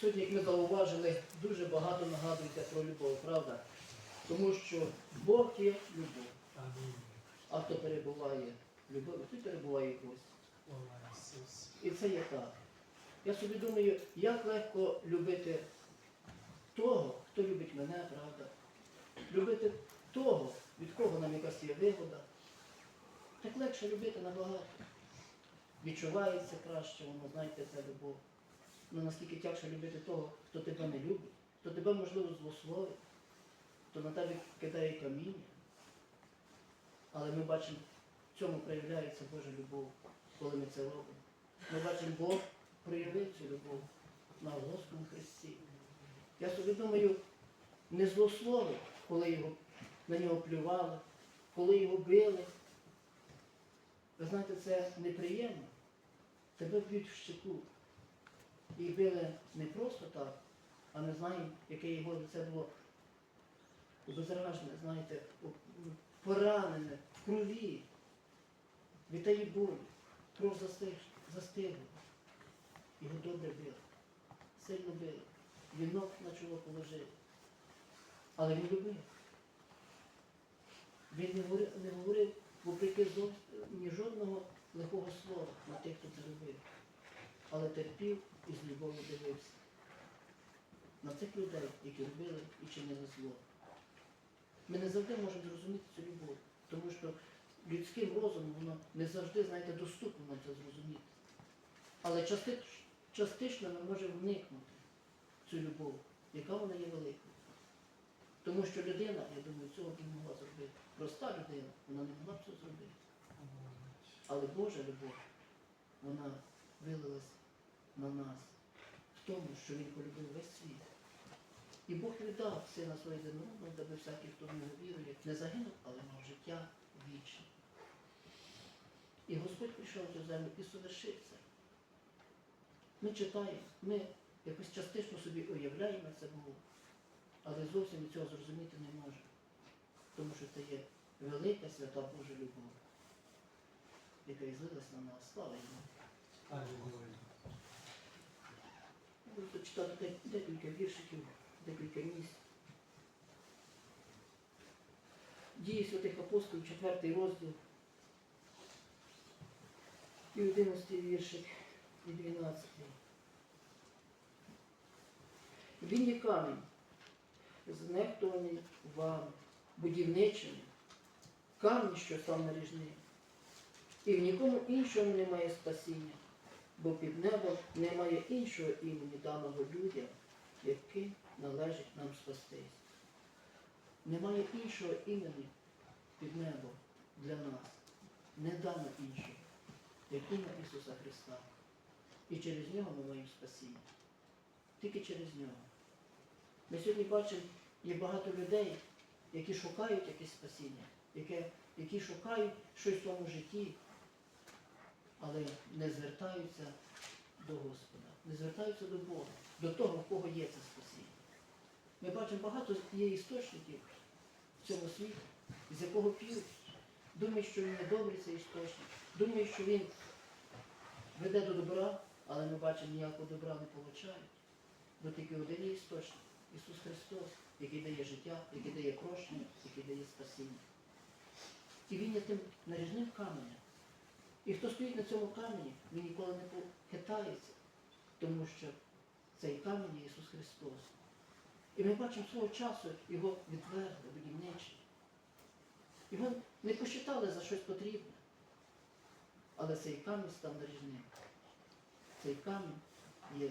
Сьогодні, як ми зауважили, дуже багато нагадується про любов, правда? Тому що Бог є любов. А хто перебуває в любові, той перебуває Ісус. І це є так. Я собі думаю, як легко любити того, хто любить мене, правда? Любити того, від кого нам якась є вигода. Так легше любити набагато. Відчувається краще, воно, знаєте, це любов. Ну наскільки тягше любити того, хто тебе не любить, хто тебе, можливо, злословить, хто на тебе кидає каміння. Але ми бачимо, в цьому проявляється Божа любов, коли ми це робимо. Ми бачимо, Бог проявив цю любов на Господному Христі. Я собі думаю, не злословив, коли його, на нього плювали, коли його били. Ви знаєте, це неприємно. Тебе б'ють в щеку. І били не просто так, а ми знаємо, яке його лице було обезражене, знаєте, поранене, в крові, від тієї болі. Застиг, застигла. Його добре били, сильно били. Вінок на чоло положив. Але він любив. Він не говорив, не говорив вопреки ні жодного лихого слова на тих, хто це робив. Але терпів і з любов'ю дивився. На цих людей, які робили і чинили зло. Ми не завжди можемо зрозуміти цю любов, тому що людським розумом воно не завжди, знаєте, доступно нам це зрозуміти. Але части- частично ми можемо вникнути в цю любов, яка вона є великою. Тому що людина, я думаю, цього б не могла зробити. Проста людина, вона не могла б цього зробити. Але Божа любов, вона вилилась на нас в тому, що Він полюбив весь світ. І Бог віддав сина свого єдинородного, даби всякий, хто в нього вірує, не загинув, але мав життя вічне. І Господь прийшов цю землю і совершив це. Ми читаємо, ми якось частично собі уявляємо, це було, але зовсім цього зрозуміти не можемо. Тому що це є велика свята Божа любов, яка і злилась на нас. Слава йому. Буду читати декілька віршиків, декілька місць. Дії святих апостолів, 4 розділ. І 11 віршик, і 12. Він є камінь, знехтований вами, будівничими, камінь, що став наріжним. І в нікому іншому немає спасіння, бо під небом немає іншого імені даного людям, яким належить нам спастись. Немає іншого імені під небом для нас, не дано іншого, як ім'я Ісуса Христа. І через нього ми маємо спасіння. Тільки через нього. Ми сьогодні бачимо, є багато людей, які шукають якесь спасіння, які шукають щось в своєму житті, але не звертаються до Господа, не звертаються до Бога, до того, в кого є це спасіння. Ми бачимо багато є істочників в цьому світі, з якого п'ють. Думають, що він не добрий цей істочник, думають, що він веде до добра, але ми бачимо, ніякого добра не получають. Бо тільки один є істочник Ісус Христос, який дає життя, який дає прощення, який дає спасіння. І він є тим наріжним каменем. І хто стоїть на цьому камені, він ніколи не похитається, тому що цей камінь Ісус Христос. І ми бачимо свого часу його відвергли, будівничі. Його не посчитали за щось потрібне. Але цей камінь став наріжним. Цей камінь є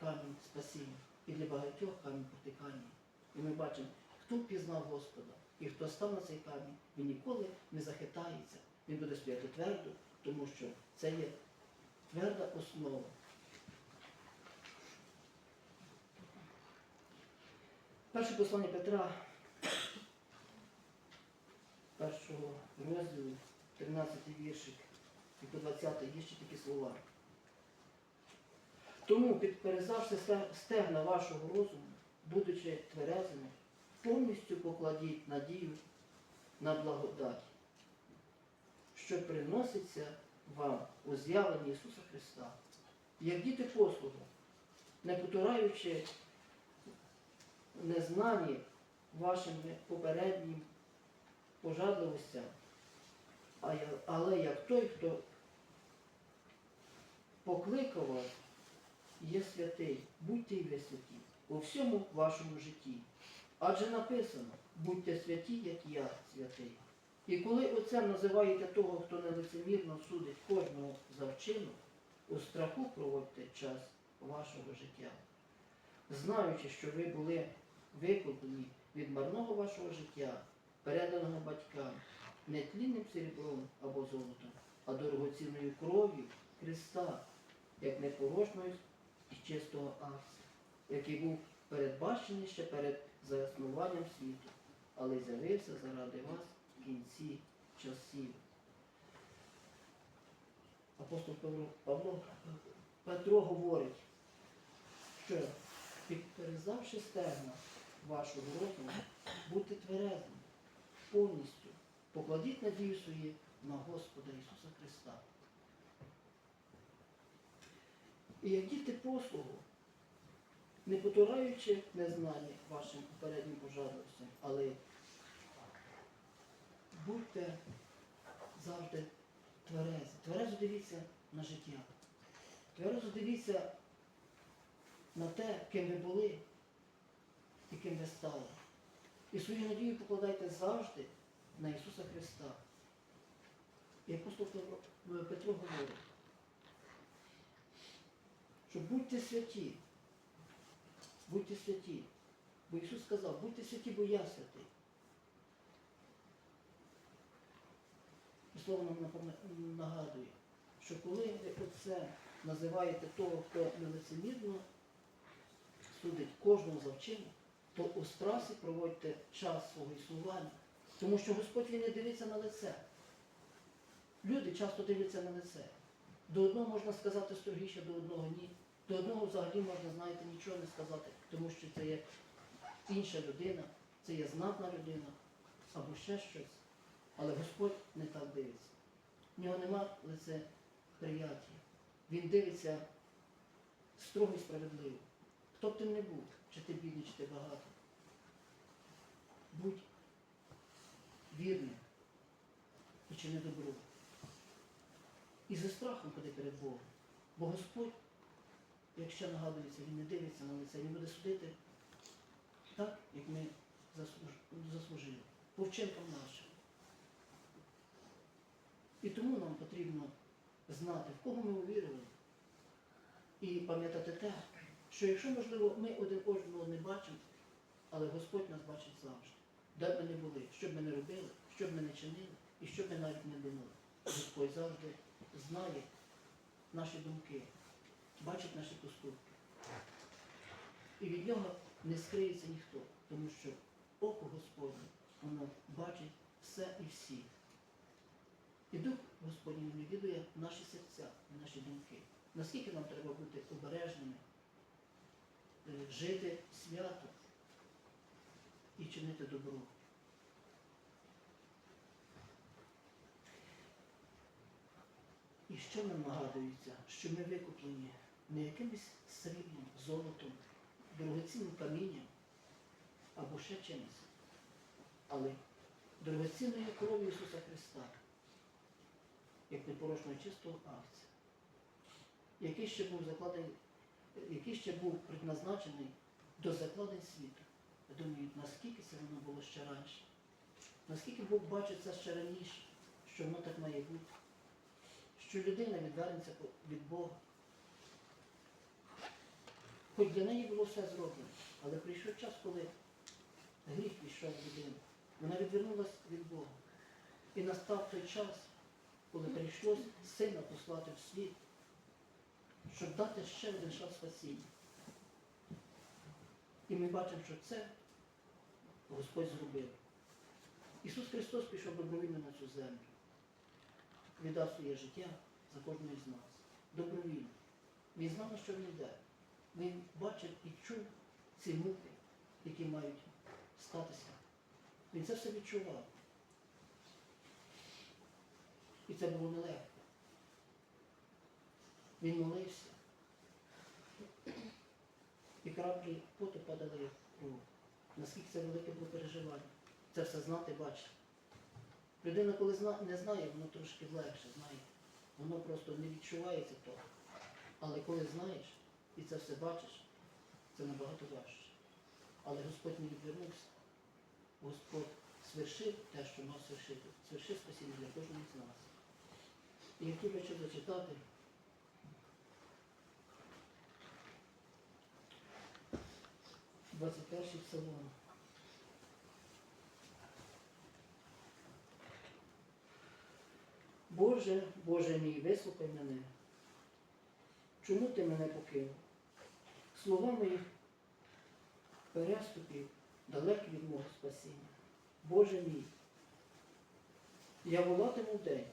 камінь спасіння. І для багатьох камінь протикання. І ми бачимо, хто впізнав Господа і хто став на цей камінь, він ніколи не захитається. Він буде стояти твердо, тому що це є тверда основа. Перше послання Петра, першого розділу, 13 віршик і по 20 є ще такі слова. Тому, підперезавши стегна вашого розуму, будучи тверезими, повністю покладіть надію на благодать, що приноситься вам у з'явленні Ісуса Христа, як діти послугу, не потураючи незнані вашим попереднім пожадливостям, але як той, хто покликав вас, є святий, будьте й ви святі у всьому вашому житті. Адже написано, будьте святі, як я святий. І коли оце називаєте того, хто нелицемірно судить кожного за вчинок, у страху проводьте час вашого життя, знаючи, що ви були викуплені від марного вашого життя, переданого батькам, не тлінним серебром або золотом, а дорогоцінною кров'ю Христа, як непорожнього і чистого акція, який був передбачений ще перед заснуванням світу, але з'явився заради вас кінці часів. Апостол Павло, Павло Петро говорить, що підперезавши стегна вашого розуму, будьте тверезими, повністю покладіть надію свої на Господа Ісуса Христа. І як діти послугу, не потураючи незнання вашим попереднім пожадливостям, але будьте завжди тверезі. Тверезо дивіться на життя. Тверезо дивіться на те, ким ви були і ким ви стали. І свою надію покладайте завжди на Ісуса Христа. І апостол Петро- Петро говорить, що будьте святі, будьте святі. Бо Ісус сказав, будьте святі, бо я святий. Нам нагадує, що коли ви оце називаєте того, хто нелицемірно судить кожного за вчинок, то у страсі проводьте час свого існування. Тому що Господь він не дивиться на лице. Люди часто дивляться на лице. До одного можна сказати строгіше, до одного ні. До одного взагалі можна, знаєте, нічого не сказати, тому що це є інша людина, це є знатна людина або ще щось. Але Господь не так дивиться. В нього нема лице прияття. Він дивиться строго і справедливо. Хто б ти не був, чи ти бідний, чи ти багатий. Будь вірним і чини добро. І за страхом ходи перед Богом. Бо Господь, якщо нагадується, Він не дивиться на лице, Він буде судити так, як ми заслужили, по вчинкам нашим. І тому нам потрібно знати, в кого ми увірили, і пам'ятати те, що якщо, можливо, ми один одного не бачимо, але Господь нас бачить завжди. Де б ми не були, що б ми не робили, що б ми не чинили, і що б ми навіть не думали. Господь завжди знає наші думки, бачить наші поступки. І від нього не скриється ніхто, тому що око Господнє, воно бачить все і всі. І Дух Господній він відвідує наші серця, наші думки. Наскільки нам треба бути обережними, е, жити свято і чинити добро. І ще нам нагадується, що ми викуплені не якимось сріблом, золотом, дорогоцінним камінням або ще чимось, але дорогоцінною кров'ю Ісуса Христа, як непорочного чистого акція, який ще був закладений, який ще був предназначений до закладень світу. Я думаю, наскільки це воно було ще раніше, наскільки Бог бачить це ще раніше, що воно так має бути, що людина відвернеться від Бога. Хоч для неї було все зроблено, але прийшов час, коли гріх пішов в людину. Вона відвернулася від Бога. І настав той час, коли прийшлось сина послати в світ, щоб дати ще один шанс спасіння. І ми бачимо, що це Господь зробив. Ісус Христос пішов добровільно на цю землю, віддав своє життя за кожного з нас. Добровільно. Він знав, на що він йде. Він бачив і чув ці муки, які мають статися. Він це все відчував. І це було нелегко. Він молився. І краплі поту падали кров. Наскільки це велике було переживання. Це все знати, бачити. Людина, коли не знає, воно трошки легше, знаєте. Воно просто не відчувається того. Але коли знаєш і це все бачиш, це набагато важче. Але Господь не відвернувся. Господь свершив те, що мав свершити. Свершив спасіння для кожного з нас. І я хотів би ще зачитати. Двадцять перший псалом. Боже, Боже мій, вислухай мене. Чому ти мене покинув? Слова моїх переступів далекі від мого спасіння. Боже мій, я волатиму вдень,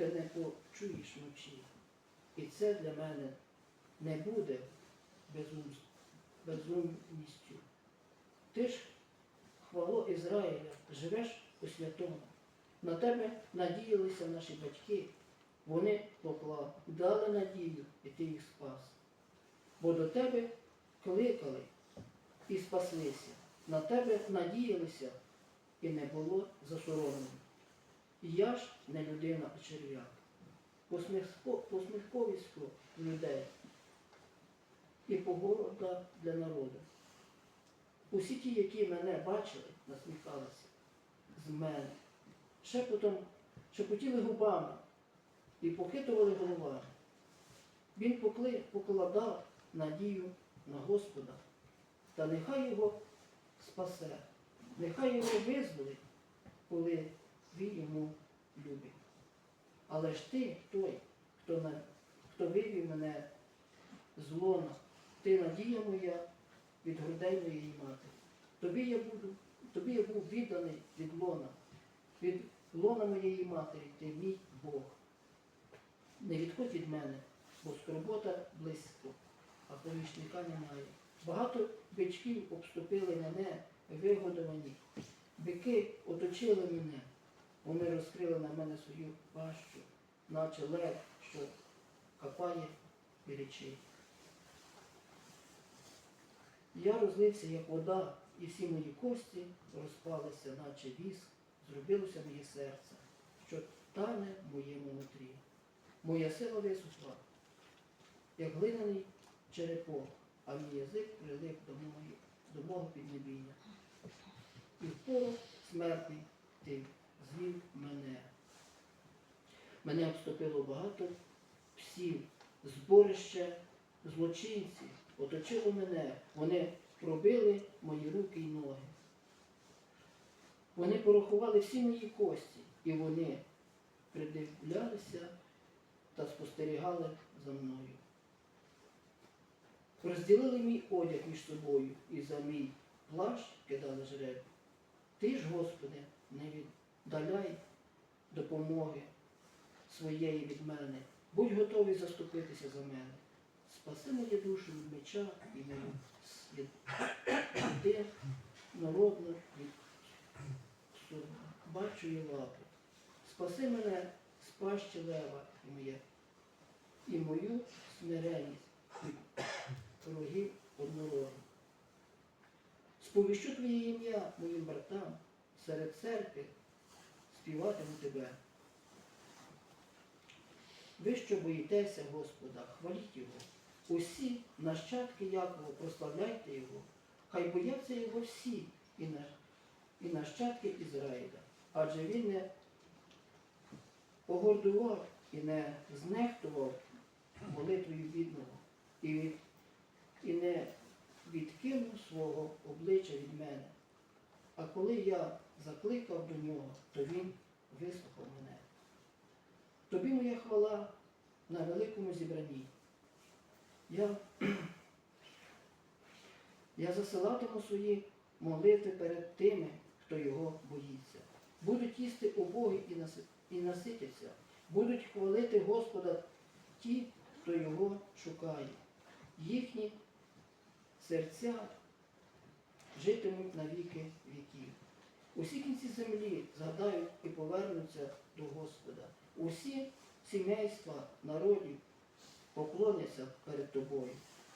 ти не почуєш вночі. І це для мене не буде безум, безумністю. Ти ж, хвало Ізраїля, живеш у святому. На тебе надіялися наші батьки. Вони покладали надію, і ти їх спас. Бо до тебе кликали і спаслися. На тебе надіялися і не було засоромлено. Я ж не людина, а черв'як. Посміхко- Посміховисько людей і погода для народу. Усі ті, які мене бачили, насміхалися з мене, шепотом шепотіли губами і похитували головами. Він покладав надію на Господа, та нехай його спасе, нехай його визволить, коли він йому любить. Але ж ти той, хто, на, хто вивів мене з лона, ти надія моя від грудей моєї матері. Тобі я буду, тобі я був відданий від лона, від лона моєї матері, ти мій Бог. Не відходь від мене, бо скорбота близько, а помічника немає. Багато бичків обступили мене, вигодовані. Бики оточили мене. Вони розкрили на мене свою пащу, наче лев, що копає і речить. Я розлився, як вода, і всі мої кості розпалися, наче віск, зробилося моє серце, що тане в моєму нутрі. Моя сила висохла, як глиняний черепок, а мій язик прилип до, мої, до мого піднебіння. І в пору смерти ти звів мене. Мене обступило багато псів, зборище злочинців, оточило мене, вони пробили мої руки й ноги. Вони порахували всі мої кості, і вони придивлялися та спостерігали за мною. Розділили мій одяг між собою і за мій плащ кидали жреб. Ти ж, Господи, не віддаляй допомоги своєї від мене. Будь готовий заступитися за мене. Спаси мою душу від меча і мою від біди народну від собачої лапи. Спаси мене з пащі лева і моє, і мою смиреність від рогів однорогів. Сповіщу Твоє ім'я моїм братам серед церкви, співатиму тебе. Ви, що боїтеся Господа, хваліть Його. Усі нащадки Якова, прославляйте Його. Хай бояться Його всі і, на, і нащадки Ізраїля. Адже він не погордував і не знехтував молитвою бідного, і, і не відкинув свого обличчя від мене. А коли я закликав до нього, то він вислухав мене. Тобі моя хвала на великому зібранні. Я, я засилатиму свої молитви перед тими, хто його боїться. Будуть їсти убоги і, наситяться, будуть хвалити Господа ті, хто його шукає. Їхні серця житимуть на віки віків. Усі кінці землі згадають і повернуться до Господа. Усі сімейства народів поклоняться перед тобою.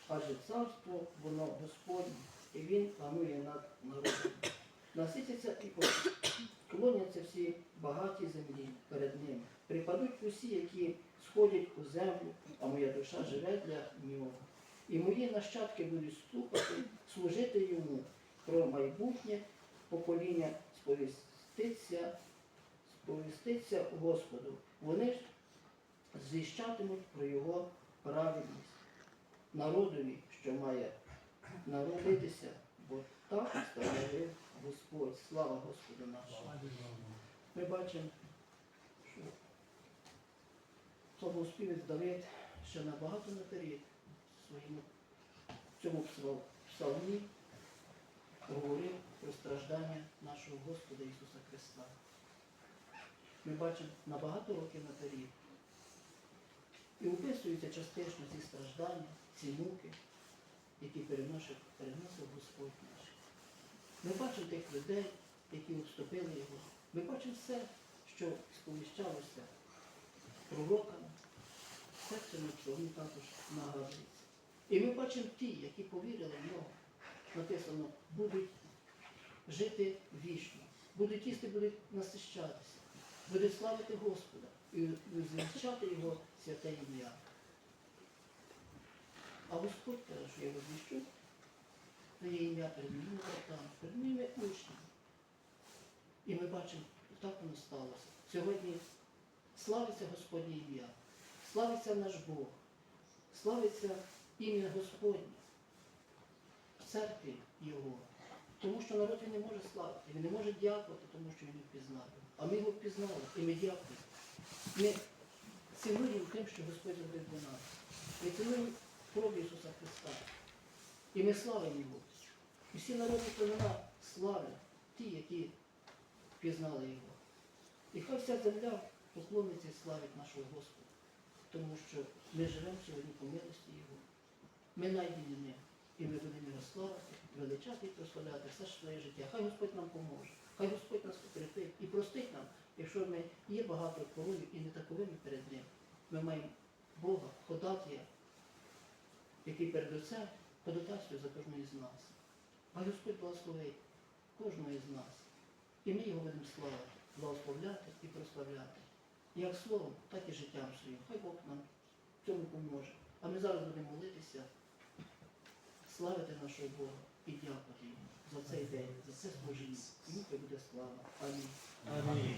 Адже царство воно Господнє, і Він панує над народом. Наситяться і поклоняться всі багаті землі перед ним. Припадуть усі, які сходять у землю, а моя душа живе для нього. І мої нащадки будуть слухати, служити йому про майбутнє покоління сповіститься, сповіститься Господу. Вони ж звіщатимуть про його праведність народові, що має народитися, бо так встановив Господь. Слава Господу нашому. Ми бачимо, що славоспівець Давид ще набагато наперед в своєму в цьому псалмі говорив про страждання нашого Господа Ісуса Христа. Ми бачимо набагато років наперед. І описуються частично ці страждання, ці муки, які переносив, переносив Господь наш. Ми бачимо тих людей, які обступили його. Ми бачимо все, що сповіщалося пророками. Все це на також нагадується. І ми бачимо ті, які повірили в нього. Написано, будуть жити вічно, будуть їсти, будуть насищатися, будуть славити Господа і звіщати Його святе ім'я. А Господь каже, що я возвіщу Твоє ім'я перед братами, перед моїми учнями. І ми бачимо, так воно сталося. Сьогодні славиться Господнє ім'я, славиться наш Бог, славиться ім'я Господнє церкві Його. Тому що народ він не може славити, він не може дякувати, тому що він не впізнав. А ми його впізнали, і ми дякуємо. Ми цінуємо тим, що Господь зробив для нас. Ми цінуємо кров Ісуса Христа. І ми славимо Його. І всі народні племена славлять ті, які впізнали Його. І хай вся земля поклониться і славить нашого Господа. Тому що ми живемо сьогодні по милості Його. Ми найдені ним. І ми будемо його славити, величати і прославляти все своє життя. Хай Господь нам поможе, хай Господь нас укріпить і простить нам, якщо ми є багато порогів і не таковими перед Ним. Ми маємо Бога, ходатія, який перед Отцем ходатайствує за кожного з нас. Хай Господь благословить кожного із нас. І ми його будемо славити, благословляти і прославляти. Як словом, так і життям своїм. Хай Бог нам в цьому поможе. А ми зараз будемо молитися славити нашого Бога і дякувати йому за цей день, за це служіння. Йому буде слава. Амінь. Амінь.